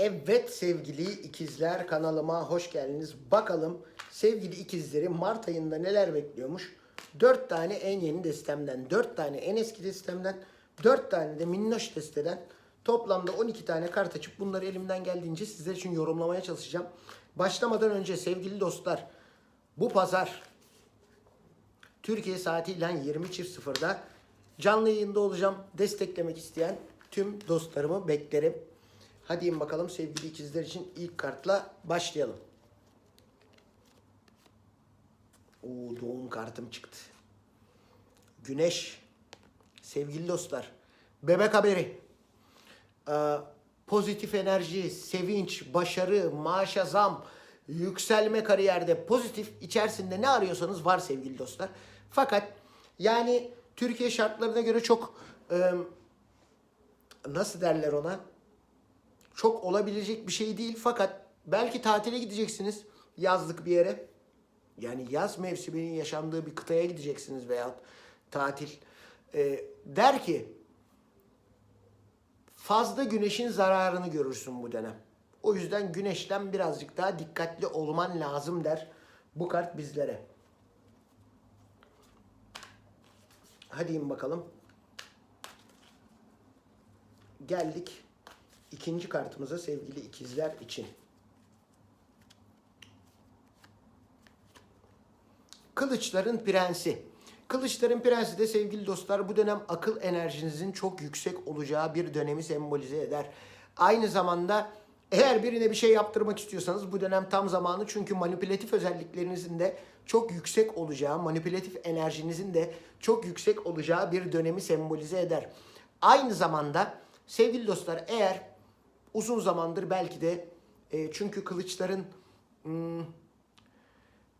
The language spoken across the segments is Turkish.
Evet sevgili ikizler kanalıma hoş geldiniz. Bakalım sevgili ikizleri Mart ayında neler bekliyormuş. 4 tane en yeni destemden, 4 tane en eski destemden, 4 tane de minnoş desteden toplamda 12 tane kart açıp bunları elimden geldiğince sizler için yorumlamaya çalışacağım. Başlamadan önce sevgili dostlar bu pazar Türkiye saatiyle 20.00'da canlı yayında olacağım. Desteklemek isteyen tüm dostlarımı beklerim. Hadi bakalım sevgili ikizler için ilk kartla başlayalım. Oo, doğum kartım çıktı. Güneş. Sevgili dostlar. Bebek haberi. Ee, pozitif enerji, sevinç, başarı, maaşa zam, yükselme kariyerde pozitif içerisinde ne arıyorsanız var sevgili dostlar. Fakat yani Türkiye şartlarına göre çok e, nasıl derler ona? Çok olabilecek bir şey değil fakat belki tatile gideceksiniz yazlık bir yere. Yani yaz mevsiminin yaşandığı bir kıtaya gideceksiniz veya tatil. E, der ki fazla güneşin zararını görürsün bu dönem. O yüzden güneşten birazcık daha dikkatli olman lazım der bu kart bizlere. Hadi in bakalım. Geldik ikinci kartımıza sevgili ikizler için. Kılıçların Prensi. Kılıçların Prensi de sevgili dostlar bu dönem akıl enerjinizin çok yüksek olacağı bir dönemi sembolize eder. Aynı zamanda eğer birine bir şey yaptırmak istiyorsanız bu dönem tam zamanı çünkü manipülatif özelliklerinizin de çok yüksek olacağı, manipülatif enerjinizin de çok yüksek olacağı bir dönemi sembolize eder. Aynı zamanda sevgili dostlar eğer uzun zamandır belki de e, çünkü kılıçların hmm,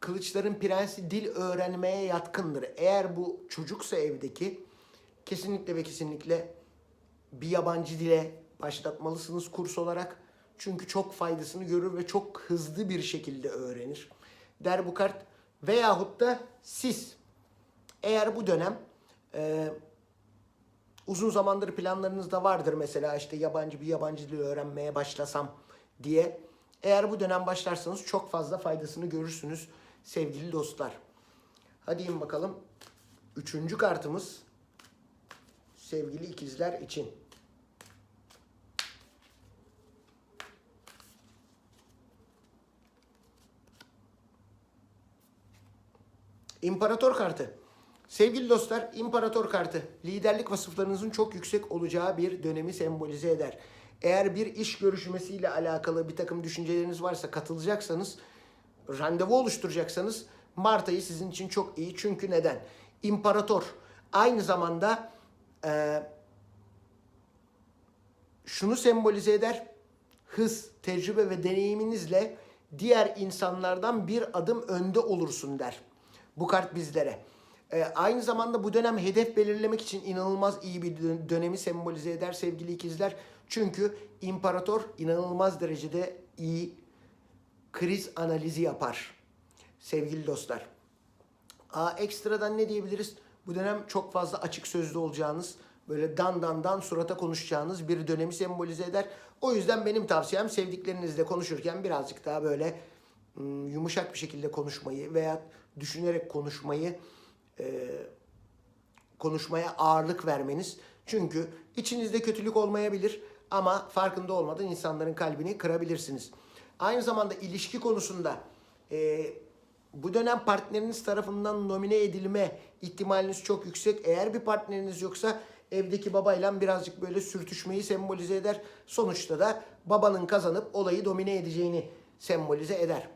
Kılıçların prensi dil öğrenmeye yatkındır. Eğer bu çocuksa evdeki kesinlikle ve kesinlikle bir yabancı dile başlatmalısınız kurs olarak. Çünkü çok faydasını görür ve çok hızlı bir şekilde öğrenir. Der bu kart. Veyahut da siz eğer bu dönem e, uzun zamandır planlarınızda vardır mesela işte yabancı bir yabancı dil öğrenmeye başlasam diye. Eğer bu dönem başlarsanız çok fazla faydasını görürsünüz sevgili dostlar. Hadi in bakalım. Üçüncü kartımız sevgili ikizler için. İmparator kartı. Sevgili dostlar, İmparator kartı liderlik vasıflarınızın çok yüksek olacağı bir dönemi sembolize eder. Eğer bir iş görüşmesiyle alakalı bir takım düşünceleriniz varsa katılacaksanız, randevu oluşturacaksanız Mart ayı sizin için çok iyi. Çünkü neden? İmparator aynı zamanda e, şunu sembolize eder. Hız, tecrübe ve deneyiminizle diğer insanlardan bir adım önde olursun der. Bu kart bizlere. Ee, aynı zamanda bu dönem hedef belirlemek için inanılmaz iyi bir dön- dönemi sembolize eder sevgili ikizler. Çünkü imparator inanılmaz derecede iyi kriz analizi yapar sevgili dostlar. Aa, ekstradan ne diyebiliriz? Bu dönem çok fazla açık sözlü olacağınız, böyle dan dan dan surata konuşacağınız bir dönemi sembolize eder. O yüzden benim tavsiyem sevdiklerinizle konuşurken birazcık daha böyle ım, yumuşak bir şekilde konuşmayı veya düşünerek konuşmayı e, konuşmaya ağırlık vermeniz. Çünkü içinizde kötülük olmayabilir ama farkında olmadan insanların kalbini kırabilirsiniz. Aynı zamanda ilişki konusunda e, bu dönem partneriniz tarafından nomine edilme ihtimaliniz çok yüksek. Eğer bir partneriniz yoksa evdeki babayla birazcık böyle sürtüşmeyi sembolize eder. Sonuçta da babanın kazanıp olayı domine edeceğini sembolize eder.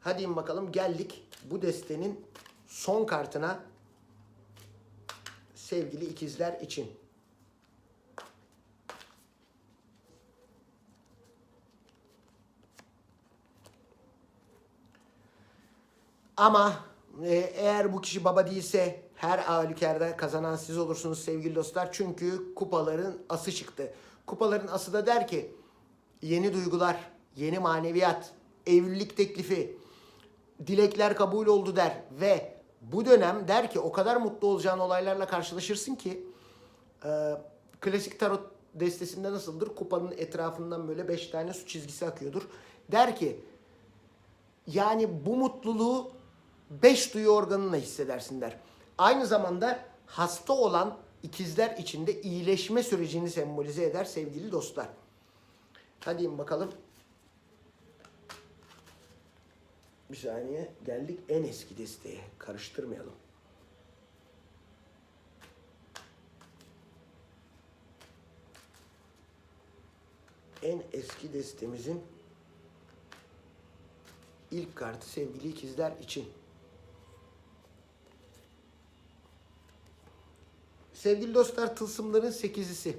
Hadi bakalım geldik bu destenin son kartına sevgili ikizler için. Ama e, eğer bu kişi baba değilse her halükarda kazanan siz olursunuz sevgili dostlar. Çünkü kupaların ası çıktı. Kupaların ası da der ki yeni duygular, yeni maneviyat, evlilik teklifi, dilekler kabul oldu der. Ve bu dönem der ki o kadar mutlu olacağın olaylarla karşılaşırsın ki e, klasik tarot destesinde nasıldır? Kupanın etrafından böyle beş tane su çizgisi akıyordur. Der ki yani bu mutluluğu beş duyu organınla hissedersin der. Aynı zamanda hasta olan ikizler içinde iyileşme sürecini sembolize eder sevgili dostlar. Hadi bakalım. Bir saniye geldik en eski desteğe. Karıştırmayalım. En eski destemizin ilk kartı sevgili ikizler için. Sevgili dostlar tılsımların sekizisi.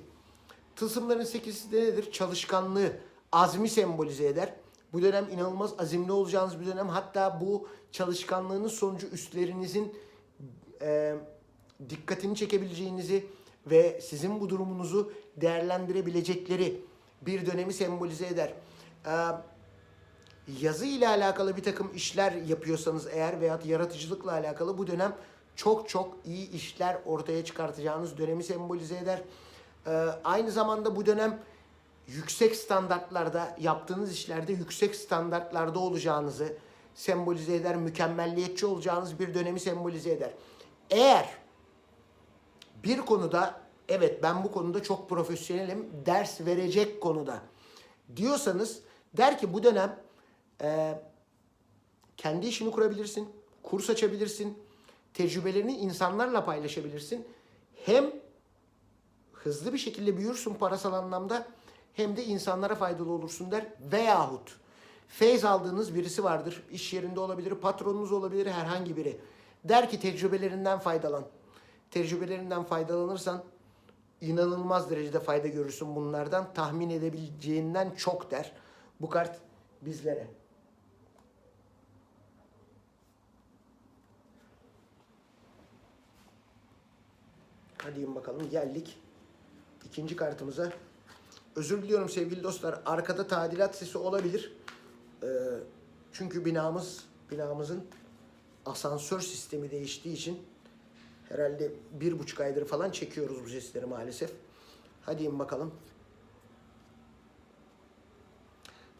Tılsımların sekizisi de nedir? Çalışkanlığı, azmi sembolize eder. Bu dönem inanılmaz azimli olacağınız bir dönem. Hatta bu çalışkanlığınız sonucu üstlerinizin e, dikkatini çekebileceğinizi ve sizin bu durumunuzu değerlendirebilecekleri bir dönemi sembolize eder. E, yazı ile alakalı bir takım işler yapıyorsanız eğer veya yaratıcılıkla alakalı bu dönem çok çok iyi işler ortaya çıkartacağınız dönemi sembolize eder. Ee, aynı zamanda bu dönem yüksek standartlarda yaptığınız işlerde yüksek standartlarda olacağınızı sembolize eder. Mükemmelliyetçi olacağınız bir dönemi sembolize eder. Eğer bir konuda evet ben bu konuda çok profesyonelim ders verecek konuda diyorsanız der ki bu dönem e, kendi işini kurabilirsin, kurs açabilirsin, tecrübelerini insanlarla paylaşabilirsin. Hem hızlı bir şekilde büyürsün parasal anlamda hem de insanlara faydalı olursun der. Veyahut feyz aldığınız birisi vardır. İş yerinde olabilir, patronunuz olabilir, herhangi biri. Der ki tecrübelerinden faydalan. Tecrübelerinden faydalanırsan inanılmaz derecede fayda görürsün bunlardan. Tahmin edebileceğinden çok der. Bu kart bizlere. Hadi bakalım geldik ikinci kartımıza. Özür diliyorum sevgili dostlar. Arkada tadilat sesi olabilir. Ee, çünkü binamız binamızın asansör sistemi değiştiği için herhalde bir buçuk aydır falan çekiyoruz bu sesleri maalesef. Hadi in bakalım.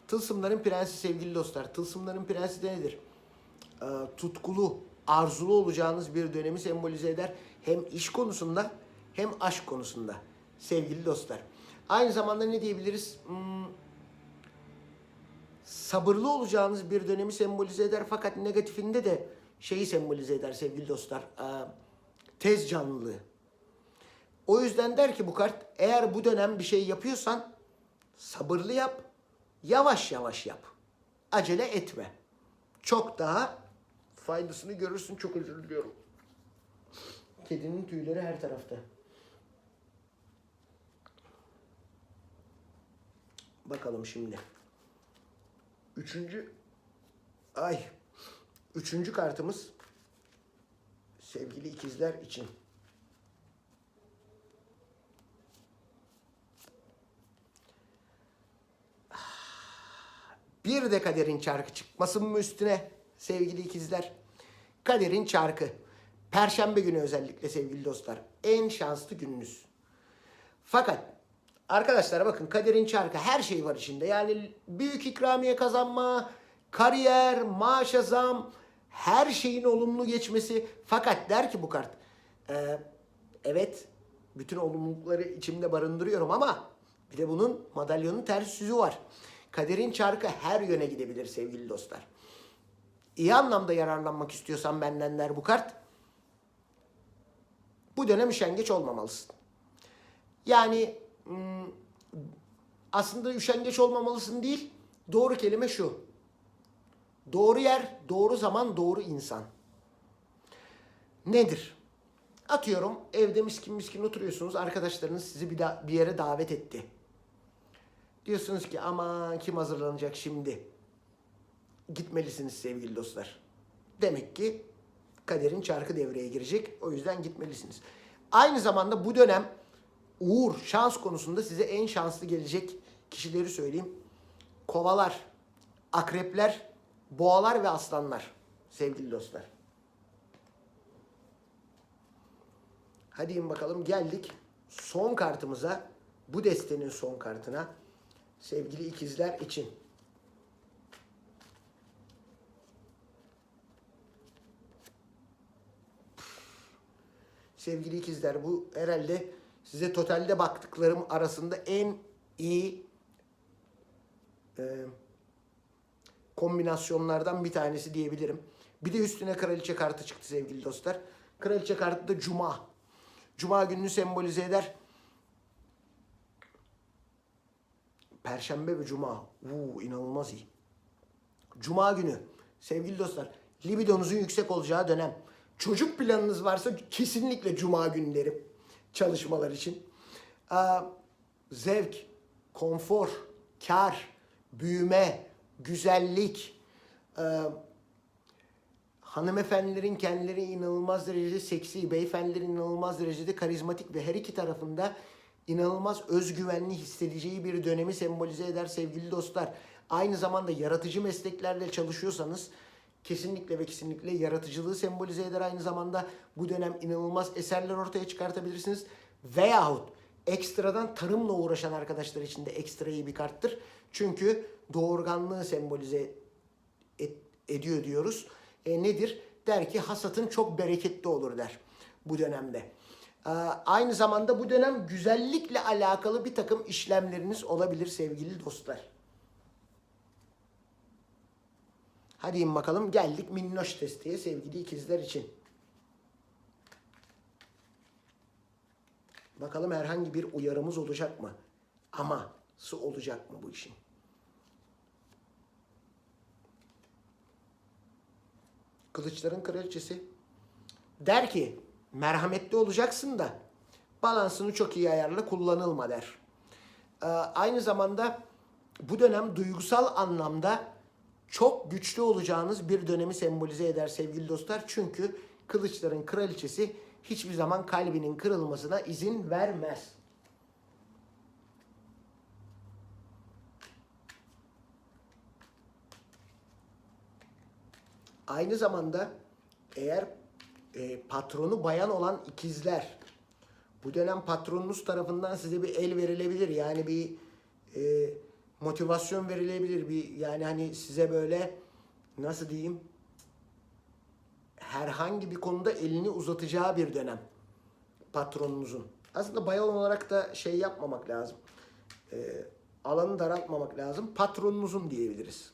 Tılsımların prensi sevgili dostlar. Tılsımların prensi de nedir? Ee, tutkulu, arzulu olacağınız bir dönemi sembolize eder. Hem iş konusunda hem aşk konusunda sevgili dostlar. Aynı zamanda ne diyebiliriz? Hmm, sabırlı olacağınız bir dönemi sembolize eder fakat negatifinde de şeyi sembolize eder sevgili dostlar. Ee, tez canlılığı. O yüzden der ki bu kart eğer bu dönem bir şey yapıyorsan sabırlı yap, yavaş yavaş yap. Acele etme. Çok daha faydasını görürsün. Çok özür diliyorum. Kedinin tüyleri her tarafta. Bakalım şimdi. Üçüncü ay üçüncü kartımız sevgili ikizler için. Bir de kaderin çarkı çıkmasın mı üstüne sevgili ikizler? Kaderin çarkı. Perşembe günü özellikle sevgili dostlar. En şanslı gününüz. Fakat arkadaşlar bakın kaderin çarkı her şey var içinde. Yani büyük ikramiye kazanma, kariyer, maaşa zam, her şeyin olumlu geçmesi. Fakat der ki bu kart, e, evet bütün olumlulukları içimde barındırıyorum ama bir de bunun madalyonun ters yüzü var. Kaderin çarkı her yöne gidebilir sevgili dostlar. İyi anlamda yararlanmak istiyorsan benden der bu kart. Bu dönem üşengeç olmamalısın. Yani aslında üşengeç olmamalısın değil. Doğru kelime şu. Doğru yer, doğru zaman, doğru insan. Nedir? Atıyorum evde miskin miskin oturuyorsunuz. Arkadaşlarınız sizi bir, da- bir yere davet etti. Diyorsunuz ki aman kim hazırlanacak şimdi? Gitmelisiniz sevgili dostlar. Demek ki kaderin çarkı devreye girecek. O yüzden gitmelisiniz. Aynı zamanda bu dönem uğur, şans konusunda size en şanslı gelecek kişileri söyleyeyim. Kovalar, akrepler, boğalar ve aslanlar sevgili dostlar. Hadi in bakalım geldik son kartımıza bu destenin son kartına sevgili ikizler için. Sevgili ikizler bu herhalde size totalde baktıklarım arasında en iyi e, kombinasyonlardan bir tanesi diyebilirim. Bir de üstüne kraliçe kartı çıktı sevgili dostlar. Kraliçe kartı da cuma. Cuma gününü sembolize eder. Perşembe ve cuma. Uuu inanılmaz iyi. Cuma günü sevgili dostlar libidonuzun yüksek olacağı dönem. Çocuk planınız varsa kesinlikle cuma günü derim çalışmalar için. Zevk, konfor, kar, büyüme, güzellik, e, hanımefendilerin kendileri inanılmaz derecede seksi, beyefendilerin inanılmaz derecede karizmatik ve her iki tarafında inanılmaz özgüvenli hissedeceği bir dönemi sembolize eder sevgili dostlar. Aynı zamanda yaratıcı mesleklerle çalışıyorsanız kesinlikle ve kesinlikle yaratıcılığı sembolize eder. Aynı zamanda bu dönem inanılmaz eserler ortaya çıkartabilirsiniz. Veyahut ekstradan tarımla uğraşan arkadaşlar için de ekstra iyi bir karttır. Çünkü doğurganlığı sembolize et- ediyor diyoruz. E, nedir? Der ki hasatın çok bereketli olur der bu dönemde. Ee, aynı zamanda bu dönem güzellikle alakalı bir takım işlemleriniz olabilir sevgili dostlar. Hadi in bakalım geldik minnoş testiye sevgili ikizler için. Bakalım herhangi bir uyarımız olacak mı? Ama su olacak mı bu işin? Kılıçların kraliçesi der ki merhametli olacaksın da balansını çok iyi ayarla kullanılma der. Ee, aynı zamanda bu dönem duygusal anlamda çok güçlü olacağınız bir dönemi sembolize eder sevgili dostlar. Çünkü kılıçların kraliçesi hiçbir zaman kalbinin kırılmasına izin vermez. Aynı zamanda eğer e, patronu bayan olan ikizler bu dönem patronunuz tarafından size bir el verilebilir. Yani bir e, motivasyon verilebilir. Bir yani hani size böyle nasıl diyeyim herhangi bir konuda elini uzatacağı bir dönem patronunuzun. Aslında bayan olarak da şey yapmamak lazım. E, alanı daraltmamak lazım. Patronunuzun diyebiliriz.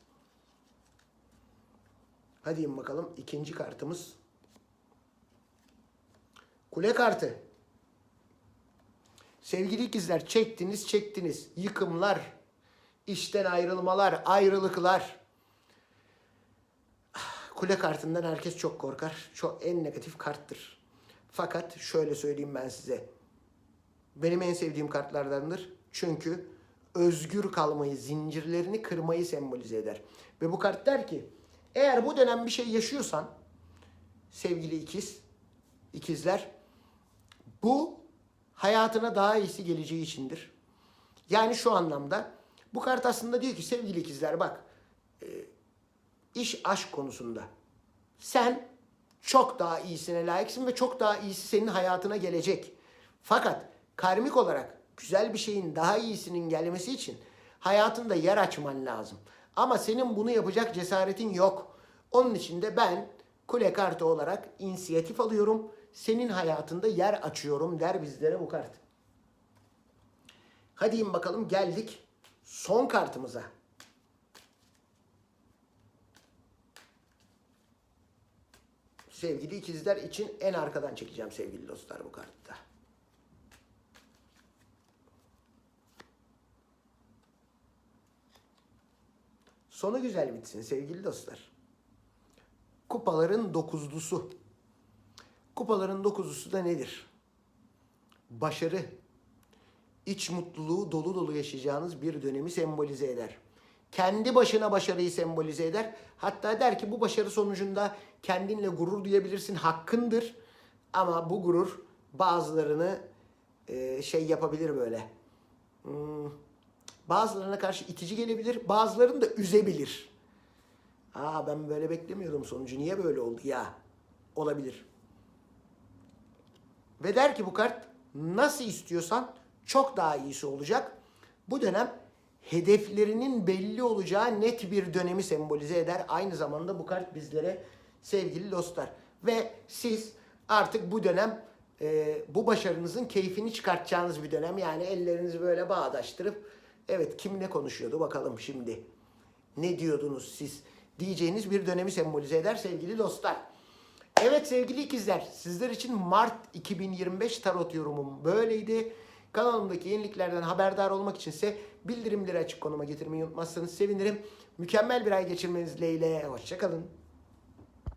Hadi bakalım ikinci kartımız. Kule kartı. Sevgili ikizler çektiniz çektiniz. Yıkımlar, işten ayrılmalar, ayrılıklar. Kule kartından herkes çok korkar. Çok en negatif karttır. Fakat şöyle söyleyeyim ben size. Benim en sevdiğim kartlardandır. Çünkü özgür kalmayı, zincirlerini kırmayı sembolize eder. Ve bu kart der ki eğer bu dönem bir şey yaşıyorsan sevgili ikiz, ikizler bu hayatına daha iyisi geleceği içindir. Yani şu anlamda bu kart aslında diyor ki sevgili ikizler bak e, iş aşk konusunda sen çok daha iyisine layıksın ve çok daha iyisi senin hayatına gelecek. Fakat karmik olarak güzel bir şeyin daha iyisinin gelmesi için hayatında yer açman lazım. Ama senin bunu yapacak cesaretin yok. Onun için de ben kule kartı olarak inisiyatif alıyorum. Senin hayatında yer açıyorum der bizlere bu kart. Hadi in bakalım geldik son kartımıza. Sevgili ikizler için en arkadan çekeceğim sevgili dostlar bu kartta. Sonu güzel bitsin sevgili dostlar. Kupaların dokuzlusu. Kupaların dokuzlusu da nedir? Başarı, iç mutluluğu dolu dolu yaşayacağınız bir dönemi sembolize eder. Kendi başına başarıyı sembolize eder. Hatta der ki bu başarı sonucunda kendinle gurur duyabilirsin, hakkındır. Ama bu gurur bazılarını e, şey yapabilir böyle. Hmm, bazılarına karşı itici gelebilir, bazılarını da üzebilir. Aa ben böyle beklemiyordum sonucu. Niye böyle oldu ya? Olabilir. Ve der ki bu kart nasıl istiyorsan çok daha iyisi olacak. Bu dönem hedeflerinin belli olacağı net bir dönemi sembolize eder. Aynı zamanda bu kart bizlere sevgili dostlar. Ve siz artık bu dönem e, bu başarınızın keyfini çıkartacağınız bir dönem. Yani ellerinizi böyle bağdaştırıp evet kim ne konuşuyordu bakalım şimdi. Ne diyordunuz siz diyeceğiniz bir dönemi sembolize eder sevgili dostlar. Evet sevgili ikizler, sizler için Mart 2025 tarot yorumum böyleydi. Kanalımdaki yeniliklerden haberdar olmak içinse bildirimleri açık konuma getirmeyi unutmazsanız sevinirim. Mükemmel bir ay geçirmeniz dileğiyle. Hoşçakalın.